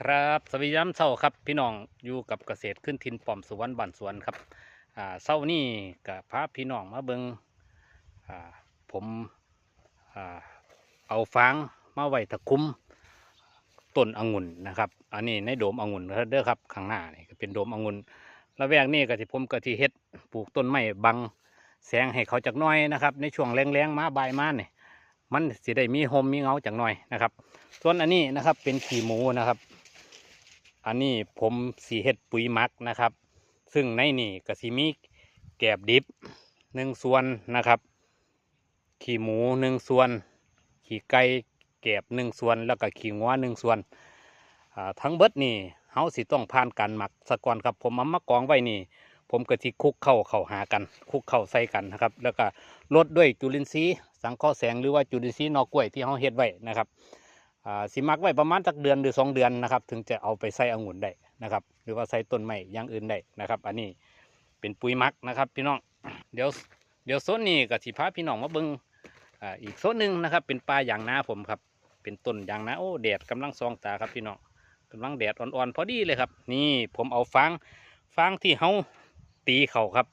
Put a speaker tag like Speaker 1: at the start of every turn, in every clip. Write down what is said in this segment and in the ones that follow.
Speaker 1: ครับสวัสดียามเช้าครับพี่น้องอยู่กับเกษตรขึ้นทินปอมสุวรรณบ้านสวนครับอ่าเช้านี้กับพาพี่น้องมาเบิงอ่าผมอ่าเอาฟางมาไว้ตะคุ้มต้นองุ่นนะครับ อันนี้ในโดมองุ่นเด้อครับข้างหน้านี่ก็เป็นโดมองุ่นระแวกนี้ก็ที่ผมก็ที่เฮ็ดปลูกต้นไม้บังแสงให้เขาจักน้อยนะครับ ในช่วงแรงๆมาบ่ายมาเนี่ยมันสิได้มีโฮมมีเงาจักหน่อยนะครับ ส่วนอันนี้นะครับเป็นขี้หมูนะครับ อันนี้ผมสีเห็ดปุ๋ยหมักนะครับ ซึ่งในนี่ก็สิมีแกบดิบหนึ่งส่วนนะครับ ขี้หมูหนึ่งส่วน ขี้ไก่แกบหนึ่งส่วน แล้วก็ขี้งัวหนึ่งส่วนทั้งเบิดนี่เฮาสิต้องผ่านการหมักสะก่อนครับผมเอามากองไว้นี่ ผมก็ที่คุกเข้าเข้าหากัน คุกเข้าใส่กันนะครับ แล้วก็ลดด้วยจุลินทรีย์สังเคราะห์แสงหรือว่าจุลินทรีย์นอกล้วยที่เฮาเฮ็ดไว้นะครับ สิมักไว้ประมาณสักเดือนหรือสองเดือนนะครับ ถึงจะเอาไปใส่องุ่นได้นะครับ หรือว่าใส่ต้นไม้อย่างอื่นได้นะครับ อันนี้เป็นปุ๋ยมักนะครับ พี่น้องเดี๋ยวเดี๋ยวโซนนี้ก็สิพาพี่น้องมาเบิ่งอ่าอีกโซนหนึ่งนะครับ เป็นป่ายางนาผมครับ เป็นต้นยางนาโอ้แดดกำลังซองตาครับพี่น้องกำลังแดดอ่อนๆพอดีเลยครับ นี่ผมเอาฟางฟางที่เฮาตีเขาครับ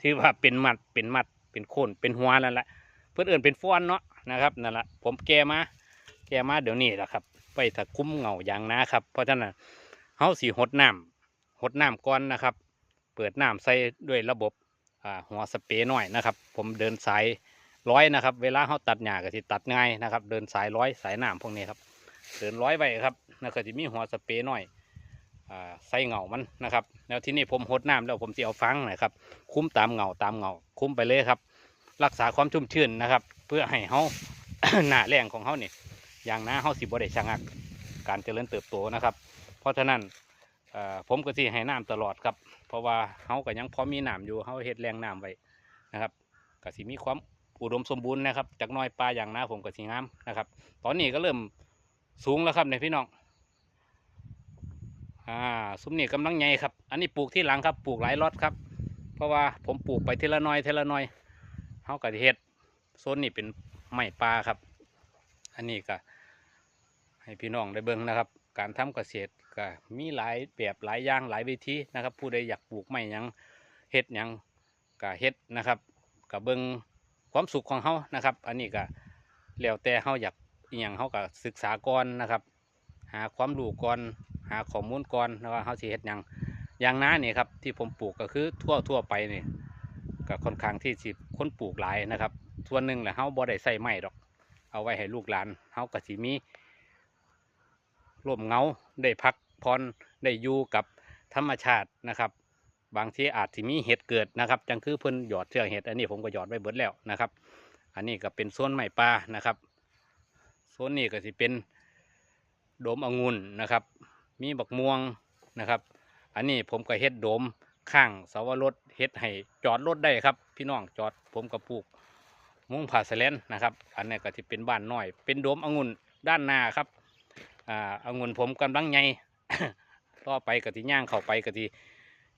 Speaker 1: ที่ว่าเป็นมัดเป็นมัดเป็นโคนเป็นหัวนั่นแหละเพื่อนเอื่นเป็นฟ้อนเนาะนะครับนั่นแหละผมแกมา กมาเดี๋ยวนี้แหละครับไปถ้าคุ้มเหงาอย่างนะครับ เพราะฉะนั้นเฮาสีหดน้ำหดน้ำก่อนนะครับ เปิดน้ำใส่ด้วยระบบหัวสเปรย์หน่อยนะครับ ผมเดินสายร้อยนะครับ เวลาเขาตัดหญ้าก็สิตัดง่ายนะครับ เดินสายร้อยสายน้ำพวกนี้ครับ เดินร้อยไปครับแล้วก็จะมีหัวสเปรย์หน่อยอใส่เหงามันนะครับ แล้วที่นี่ผมหดน้ำแล้วผมจะเอาฟังนะครับ คุ้มตามเหงาตามเหงาคุ้มไปเลยครับ รักษาความชุ่มชื้นนะครับ เพื่อให้เฮาหน้าแรงของเฮานี่ อย่างน้าเฮาสิบ่ได้ชะงักการเจริญเติบโตนะครับ เพราะฉะนั้นผมก็สิให้น้ำตลอดครับ เพราะว่าเฮาก็ยังพอมีน้ำอยู่เฮาเฮ็ดแรงน้ำไว้นะครับก็สิมีความอุดมสมบูรณ์นะครับจากน้อยปลาอย่างน้าผมก็สิงามนะครับ ตอนนี้ก็เริ่มสูงแล้วครับในพี่น้องอ่าซุ้มนี่กำลังใหญ่ครับ อันนี้ปลูกที่หลังครับปลูกหลายรอดครับ เพราะว่าผมปลูกไปทีละหน้อยทีละหน้อยเฮาก็เฮ็ดโซนนี้เป็นไม้ปลาครับ อันนี้ก็ ให้พี่น้องได้เบิ่งนะครับ การทำเกษตรก็มีหลายแบบหลายอย่างหลายวิธีนะครับ ผู้ใดอยากปลูกไม้ยังเฮ็ดยังก็เฮ็ดนะครับก็เบิ่งความสุขของเฮานะครับ อันนี้ก็แล้วแต่เฮาอยากอหยังเฮาก็ศึกษาก่อนนะครับ หาความรู้ก่อนหาข้อมูลก่อนนะว่าเฮาสิเฮ็ดยังอย่างน้านี่ครับที่ผมปลูกก็คือทั่วทั่วไปนี่ก็ค่อนข้างที่สิคนปลูกหลายนะครับ ส่วนหนึ่งแหละเฮาบ่ได้ใส่ไม้ดอก เอาไว้ให้ลูกหลานเฮาก็สิมี ร่มเงาได้พักผ่อนได้อยู่กับธรรมชาตินะครับ บางทีอาจสิมีเห็ดเกิดนะครับ จังคือเพิ่นหยอดเชือกเห็ดอันนี้ผมก็หยอดไว้เบิดแล้วนะครับ อันนี้ก็เป็นโซนไม้ป่านะครับโซนนี้ก็สิเป็นโดมองุ่นนะครับ มีบักม่วงนะครับ อันนี้ผมก็เฮ็ดโดมข้างเสาวรถเฮ็ดให้จอดรถได้ครับ พี่น้องจอดผมก็ปลูกมุ้งผ่าสแลนนะครับ อันนี้ก็จะเป็นบ้านน้อย เป็นโดมองุ่นด้านหน้าครับ อ่าองุ่นผมกำลังใหญ่ต่อไปกติย่างเข้าไปกติ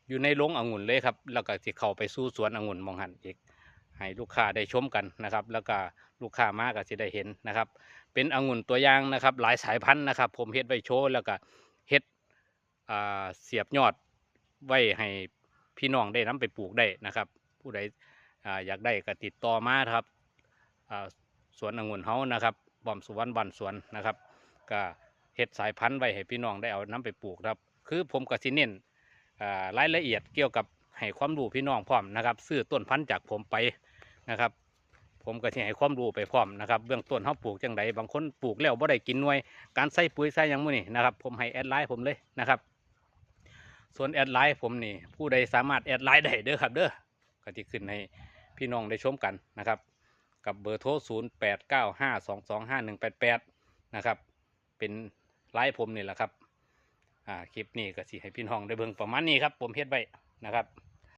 Speaker 1: อยู่ในโรงองุ่นเลยครับ แล้วก็จะเข้าไปสู่สวนองุ่นมองหันอีกให้ลูกค้าได้ชมกันนะครับ แล้วก็ลูกค้ามาก็จะได้เห็นนะครับ เป็นองุ่นตัวอย่างนะครับ หลายสายพันธุ์นะครับ ผมเฮ็ดไว้โชว์แล้วก็เฮ็ดเสียบยอดไว้ให้พี่น้องได้นํไปปลูกได้นะครับ ผู้ใดออยากได้ก็ติดต่อมาครับสวนองุ่นเฮานะครับบอมสุวรรณบันสวนนะครับก็ เฮ็ดสายพันธุ์ไว้ให้พี่น้องได้เอาน้ำไปปลูกครับ คือผมก็สิเน้นรายละเอียดเกี่ยวกับให้ความรู้พี่น้องพร้อมนะครับซื้อต้นพันธุ์จากผมไปนะครับ ผมก็สิให้ความรู้ไปพร้อมนะครับเบื้องต้นเฮาปลูกจังไดบางคนปลูกแล้วบ่ได้กินหน่วย การใส่ปุ๋ยใส่ยังมื้อนี่นะครับผมให้แอดไลน์ผมเลยนะครับ ส่วนแอดไลน์ผมนี่ผู้ใดสามารถแอดไลน์ได้เด้อครับเด้อก็สิขึ้นให้พี่น้องได้ชมกันนะครับ กับเบอร์โทร 0 8 9 5 2 2 5 1 8 8 นะครับ เป็น ไลฟ์ผมนี่แหละครับ อ่า คลิปนี้ก็สิให้พี่น้องได้เบิ่งประมาณนี้ครับ ผมเฮ็ดไว้นะครับ